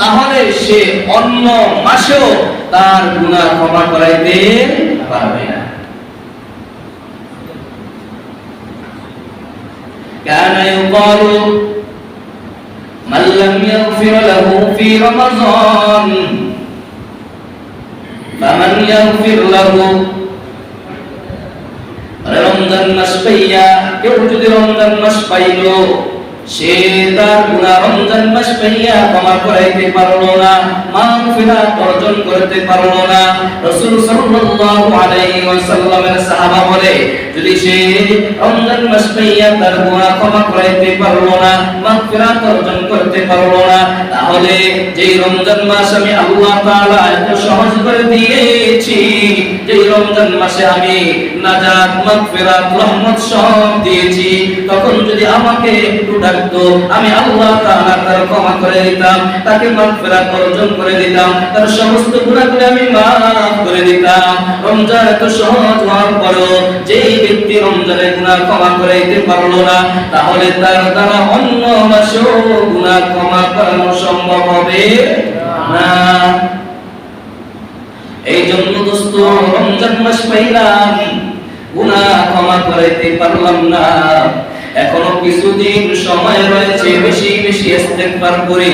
তাহলে সে অন্য মাসেও তার গুনাহ ক্ষমা করাইতে পারবে না كان يقال من لم يغفر له في رمضان فمن يغفر له রমজান মাস পাইয়া কেউ যদি রমজান মাস পাইল সে তার গুনাহ রমজান মাস পাইয়া ক্ষমা করাইতে পারল না মাগফিরাত অর্জন করতে পারল না। রাসূল সাল্লাল্লাহু আলাইহি ওয়াসাল্লামের সাহাবা বলে যদি সে রমজান মাস পাইয়া তার গুনাহ ক্ষমা করাইতে পারল না, মাগফিরাত অর্জন করতে পারল না। তাহলে যে রমজান মাস আমি আল্লাহ তাআলা এত সহজ করে দিয়েছি যে রমজান মাসে আমি নাজাত, মাগফিরাত, রহমত সব দিয়েছি, তখন যদি আমাকে একটু ডাকতো, আমি আল্লাহ তাআলা তার ক্ষমা করে দিতাম, তাকে মাগফিরাত অর্জন করে দিতাম, তার সমস্ত গুনাহগুলো আমি মাফ করে দিতাম। রমজান এত সহজ হওয়ার পরও যেই ব্যক্তি রমজানের গুনাহ ক্ষমা করে দিতে পারল না, তাহলে তার দ্বারা অন্য মাসেও গুনাহ ক্ষমা করানো সম্ভব হবে না। এই জন্য দোস্ত, রমজান মাস পাইলাম, গুনাহ ক্ষমা করাইতে পারলাম না। এখনও কিছুদিন সময় রয়েছে বেশি বেশি ইস্তেগফার করি।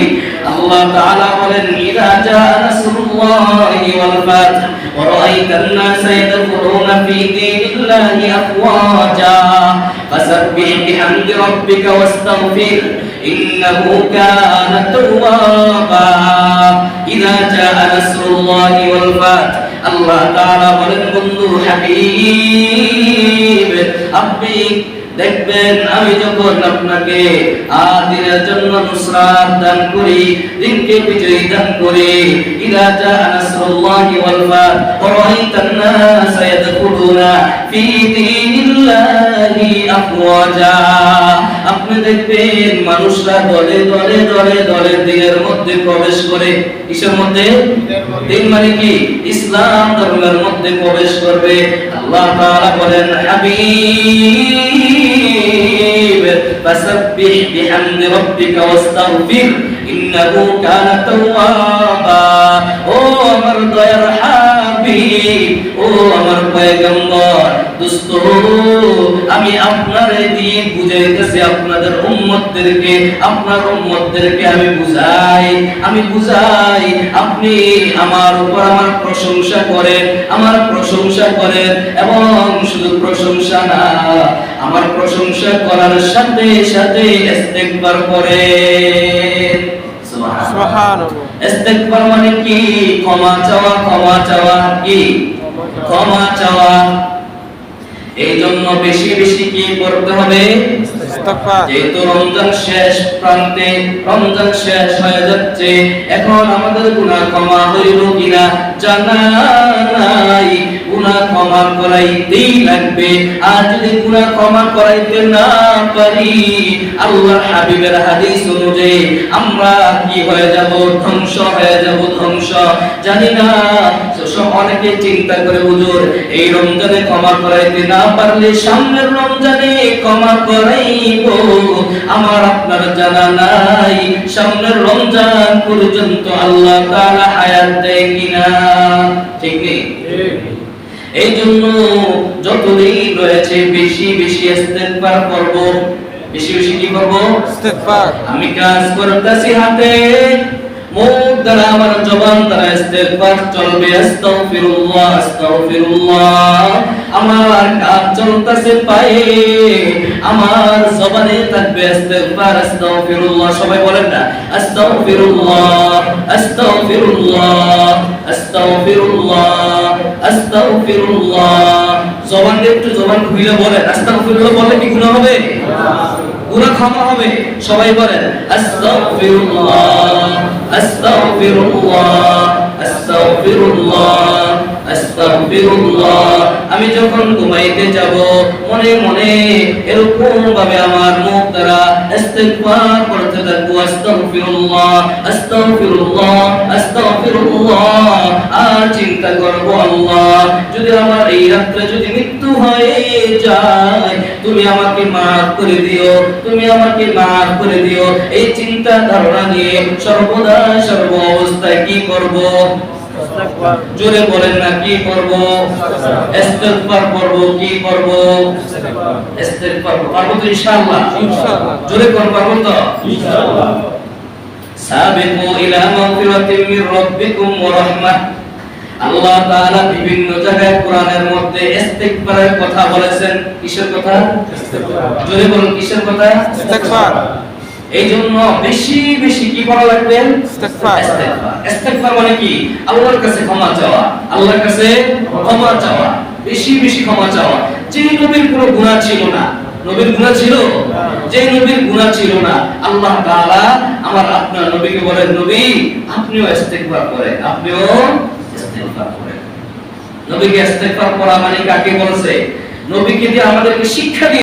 আল্লাহ তাআলা বলেন, ইদা জা নাসরুল্লাহি ওয়াল ফাত। নাসা ইয়াদখুলুনা ফি দীনিল্লাহি আফওয়াজা ফাসাব্বিহ বিহামদি রাব্বিকা ওয়াস্তাগফির ইন্নাহু কানা তাওয়াবা ইদা জা নাসরুল্লাহি ওয়াল ফাত আল্লাহ তাআলা বলেন বন্ধু হাবিব আপনি দেখবেন, আমি যখন আপনাকে আর দিনের জন্য নুসরাত দান করি, দিনকে বিজয়ী দান করি ইলা জা নাসরুল্লাহি ওয়াল ফাত ওয়া নাস ইয়াদখুলুনা ফি দীনিল্লাহি আফওয়াজা। আপনি দেখবেন, মানুষরা দলে দলে দলে দলে দিনের মধ্যে প্রবেশ করে, কিসের মধ্যে? দিন মানে কি? ইসলাম ধর্মের মধ্যে প্রবেশ করবে। আল্লাহ তাআলা বলেন, হাবিব। ফাসাব্বিহ বিহামদি রাব্বিকা ওয়াস্তাগফির ইন্নাহু কানা তাওয়াবা ও আমার দয়ার হাবিব ও আমার পয়গম্বর দোস্ত আমি আপনার দিয়ে বুঝাইতেছি আপনাদের উম্মতদেরকে আপনার উম্মতদেরকে আমি বুঝাই আমি বুঝাই আপনি আমার উপর আমার প্রশংসা করেন আমার প্রশংসা করেন এবং শুধু প্রশংসা না আমার প্রশংসা করার সাথে সাথে ইস্তেগফার করেন। সুবহানাল্লাহ। সুবহানাল্লাহ মানে কি? ক্ষমা চাওয়া ক্ষমা চাওয়া কি? ক্ষমা চাওয়া। এই জন্য বেশি বেশি কি করতে হবে? যেহেতু রমজান শেষ প্রান্তে রমজান শেষ হয়ে যাচ্ছে এখন আমাদের গুণা ক্ষমা হইল কিনা জানা নাই গুনাহ ক্ষমা করাইতেই লাগবে। আর যদি গুনাহ ক্ষমা করাইতে না পারি, আল্লাহর হাবিবের হাদিস অনুযায়ী আমরা কি হয়ে যাব? ধ্বংস হয়ে যাব, ধ্বংস। জানি না সব অনেকে চিন্তা করে, হুজুর, এই রমজানে ক্ষমা করাইতে না পারলে সামনের রমজানে ক্ষমা করাইব। আমার আপনার জানা নাই, সামনের রমজান পর্যন্ত আল্লাহ তাআলা হায়াত দেয় কিনা? ঠিক এই জন্য যতদিন রয়েছে বেশি বেশি ইস্তেগফার করব। বেশি বেশি কি করব? ইস্তিগফার। আমি কাজ করতেছি হাতে। মুখ দ্বারা আমার জবান দ্বারা ইস্তেগফার চলবে। আস্তাগফিরুল্লাহ আস্তাগফিরুল্লাহ। আমার কাজ চলতেছে পায়ে। আমার জবানে থাকবে ইস্তেগফার আস্তাগফিরুল্লাহ। সবাই বলেন না আস্তাগফিরুল্লাহ আস্তাগফিরুল্লাহ আস্তাগফিরুল্লাহ। আস্তাগফিরুল্লাহ। জবান একটু জবান খুলে বলেন। আস্তাগফিরুল্লাহ বলে কি গুনাহ হবে? গুনাহ ক্ষমা হবে। সবাই বলেন, আস্তাগফিরুল্লাহ আস্তাগফিরুল্লাহ। আমি যখন ঘুমাইতে যাব, মনে মনে এরকম ভাবে আমার মুখ দ্বারা করতে থাকব, আস্তাগফিরুল্লাহ আস্তাগফিরুল্লাহ আস্তাগফিরুল্লাহ। আর চিন্তা করব আল্লাহ যদি আমার এই রাত্রে যদি মৃত্যু হয়ে যায় তুমি আমাকে মাফ করে দিও তুমি আমাকে মাফ করে দিও। এই চিন্তা ধারণা নিয়ে সর্বদা সর্ব অবস্থায় কি করব? জোরে বলেন না কি করব? ইস্তেগফার করব কি করব? ইস্তেগফার করব। তো ইনশাআল্লাহ? ইনশাআল্লাহ। জোরে কোন পারব তো? ইনশাআল্লাহ। সাবিকু ইলা মাগফিরাতিন মির রাব্বিকুম ওয়া রাহমাহ। আল্লাহ তাআলা বিভিন্ন জায়গায় কোরআনের মধ্যে ইস্তেগফারের কথা বলেছেন। কিসের কথা? জোরে বলুন কিসের কথা? ইস্তেগফার। এই জন্য বেশি বেশি কি করা লাগবে? ইস্তেগফার। ইস্তেগফার। ইস্তেগফার মানে কি? আল্লাহর কাছে ক্ষমা চাওয়া। আল্লাহর কাছে ক্ষমা চাওয়া। বেশি বেশি ক্ষমা চাওয়া। যে নবীর কোনো গুনাহ ছিল না। নবীর গুনাহ ছিল? যে নবীর গুনাহ ছিল না। আল্লাহ তাআলা আমার আপনার নবীকে বলেন নবী আপনিও ইস্তেগফার করেন। আপনিও ইস্তেগফার করেন নবীকে ইস্তেগফার করা মানে কাকে বলছে? নবীকে দিয়ে আমাদেরকে শিক্ষা দিয়ে